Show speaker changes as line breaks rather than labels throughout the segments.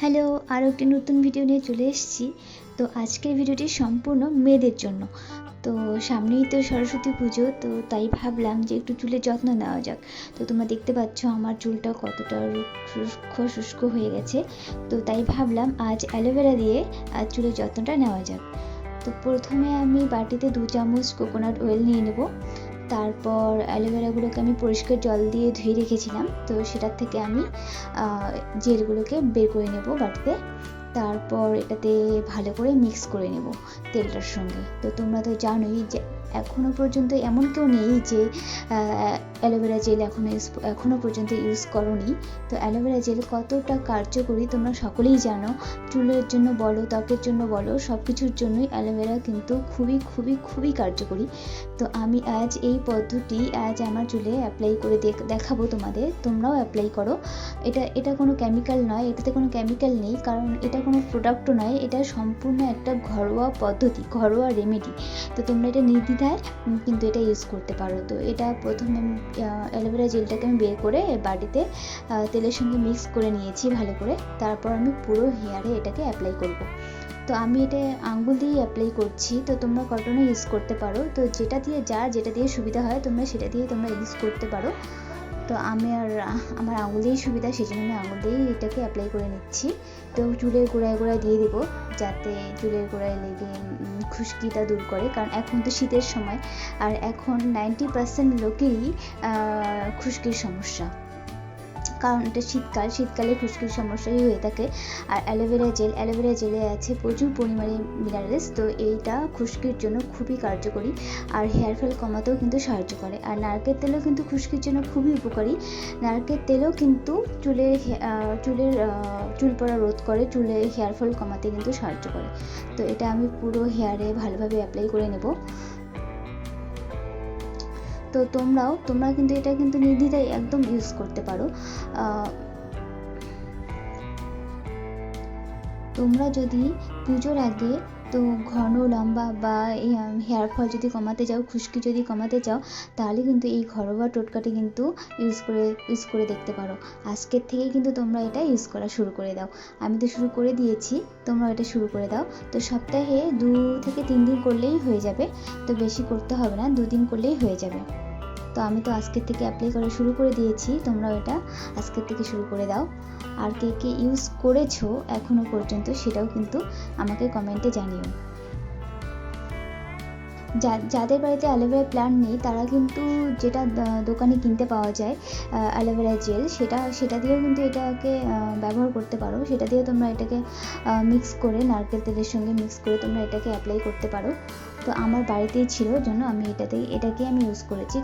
Hello আরও একটি নতুন ভিডিও নিয়ে চলে এসেছি। তো আজকের ভিডিওটি সম্পূর্ণ মেয়েদের জন্য। তো সামনেই তো সরস্বতী পুজো, তো তাই ভাবলাম যে একটু চুলের যত্ন নেওয়া যাক। তো তোমরা দেখতে পাচ্ছ আমার চুলটা কতটা শুষ্ক শুষ্ক হয়ে গেছে। তো তাই ভাবলাম আজ অ্যালোভেরা দিয়ে আজ চুলের যত্নটা নেওয়া যাক। তো প্রথমে আমি বাটিতে দু চামচ কোকোনাট অয়েল নিয়ে নেব। তারপর অ্যালোভেরাগুলোকে আমি পরিষ্কার জল দিয়ে ধুয়ে রেখেছিলাম, তো সেটার থেকে আমি জেলগুলোকে বের করে নেব বাড়িতে। তারপর এটাতে ভালো করে মিক্স করে নেব তেলটার সঙ্গে। তো তোমরা তো জানোই যে এখনও পর্যন্ত এমন কেউ নেই যে অ্যালোভেরা জেল এখনও এখনও পর্যন্ত ইউজ করনি। তো অ্যালোভেরা জেল কতটা কার্যকরী তোমরা সকলেই জানো। চুলের জন্য বলো, ত্বকের জন্য বলো সব কিছুর জন্যই অ্যালোভেরা কিন্তু খুবই খুবই খুবই কার্যকরী। তো আমি আজ এই পদ্ধতি, আজ আমার চুলে অ্যাপ্লাই করে দেখাবো তোমাদের। তোমরাও অ্যাপ্লাই করো। এটা এটা কোনো কেমিক্যাল নয়, এটাতে কোনো কেমিক্যাল নেই, কারণ এটা কোনো প্রোডাক্টও নয়, এটা সম্পূর্ণ একটা ঘরোয়া পদ্ধতি, ঘরোয়া রেমেডি তো তোমরা এটা নির্দ্বিধায় কিন্তু এটা ইউজ করতে পারো। তো এটা প্রথমে অ্যালোভেরা জেলটাকে আমি বের করে বাড়িতে তেলের সঙ্গে মিক্স করে নিয়েছি ভালো করে। তারপর আমি পুরো হেয়ারে এটাকে অ্যাপ্লাই করব। তো আমি এটা আঙ্গুল দিয়ে অ্যাপ্লাই করছি। তো তোমরা কটনে ইউজ করতে পারো। তো যেটা দিয়ে যা যেটা দিয়ে সুবিধা হয় তোমরা সেটা দিয়ে তোমরা ইউজ করতে পারো। তো আমি আর, আমার আঙুলেই সুবিধা সেই জন্য আমি আঙুল দিয়েই এটাকে অ্যাপ্লাই করে নিচ্ছি। তো চুলের গোড়ায় গোড়ায় দিয়ে দেবো যাতে চুলের গোড়ায় লেগে খুশকিটা দূর করে। কারণ এখন তো শীতের সময়, আর এখন নাইনটি পার্সেন্ট লোকেরই খুশকির সমস্যা। কারণ এটা শীতকাল, শীতকালে খুশকির সমস্যাই হয়ে থাকে। আর অ্যালোভেরা জেল, অ্যালোভেরা জেলে আছে প্রচুর পরিমাণে মিনারেলস তো এইটা খুশকির জন্য খুবই কার্যকরী। আর হেয়ার ফল কমাতেও কিন্তু সাহায্য করে। আর নারকেল তেলও কিন্তু খুশকির জন্য খুবই উপকারী। নারকেল তেলও কিন্তু চুলের চুলের চুল পড়া রোধ করে, চুলে হেয়ার ফল কমাতে কিন্তু সাহায্য করে। তো এটা আমি পুরো হেয়ারে ভালোভাবে অ্যাপ্লাই করে নেব। তো তোমরাও তোমরা কিন্তু এটা কিন্তু নির্দ্বিধায় একদম ইউজ করতে পারো। তোমরা যদি পুজোর আগে তো ঘন, লম্বা বা হেয়ার ফল যদি কমাতে চাও, খুশকি যদি কমাতে চাও, তাহলে কিন্তু এই ঘরোয়া টোটকাটি কিন্তু ইউজ করে ইউজ করে দেখতে পারো। আজকের থেকেই কিন্তু তোমরা এটা ইউজ করা শুরু করে দাও। আমি তো শুরু করে দিয়েছি, তোমরা এটা শুরু করে দাও। তো সপ্তাহে দু থেকে তিন দিন করলেই হয়ে যাবে। তো বেশি করতে হবে না, দুদিন করলেই হয়ে যাবে। তো আমি তো আজকের থেকে অ্যাপ্লাই করা শুরু করে দিয়েছি, তোমরাও এটা আজকের থেকে শুরু করে দাও। আর কে কে ইউজ করেছ এখনও পর্যন্ত সেটাও কিন্তু আমাকে কমেন্টে জানিও। যাদের বাড়িতে অ্যালোভেরা প্ল্যান্ট নেই, তারা কিন্তু যেটা দোকানে কিনতে পাওয়া যায় অ্যালোভেরা জেল সেটা সেটা দিয়েও কিন্তু এটাকে ব্যবহার করতে পারো। সেটা দিয়ে তোমরা এটাকে মিক্স করে নারকেল তেলের সঙ্গে মিক্স করে তোমরা এটাকে অ্যাপ্লাই করতে পারো। তো আমার বাড়িতেই ছিল, জন্য আমি এটাতেই এটাকে আমি ইউজ করেছি।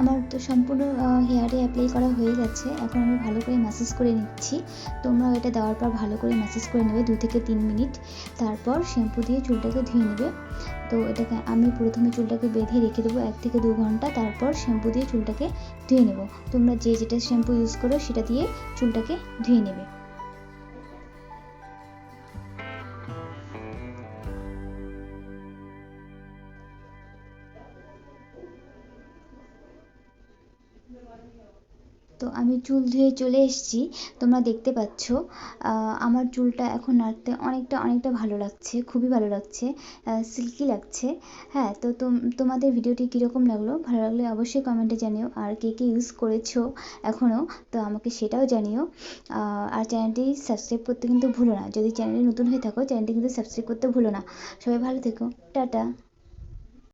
আমার তো সম্পূর্ণ হেয়ারে অ্যাপ্লাই করা হয়ে গেছে। এখন আমি ভালো করে ম্যাসেজ করে নিচ্ছি। তোমরাও এটা দেওয়ার পর ভালো করে ম্যাসেজ করে নেবে দু থেকে তিন মিনিট। তারপর শ্যাম্পু দিয়ে চুলটাকে ধুয়ে নেবে। তো এটাকে আমি প্রথমে চুলটাকে বেঁধে রেখে দেবো এক থেকে দু ঘণ্টা। তারপর শ্যাম্পু দিয়ে চুলটাকে ধুয়ে নেব। তোমরা যে যেটা শ্যাম্পু ইউজ করো সেটা দিয়ে চুলটাকে ধুয়ে নেবে। তো আমি চুল ধুয়ে চলে এসেছি, তোমরা দেখতে পাচ্ছ। আমার চুলটা এখন নাড়তে অনেকটা অনেকটা ভালো লাগছে, খুবই ভালো লাগছে সিল্কি লাগছে। হ্যাঁ তো তোমাদের ভিডিওটি কীরকম লাগল? ভালো লাগলে অবশ্যই কমেন্টে জানিও। আর কে কে ইউজ করেছ এখনও তো আমাকে সেটাও জানিও। আর চ্যানেলটি সাবস্ক্রাইব করতে কিন্তু ভুলো না। যদি চ্যানেলে নতুন হয়ে থাকো, চ্যানেলটি কিন্তু সাবস্ক্রাইব করতে ভুলো না। সবাই ভালো থেকো। টাটা।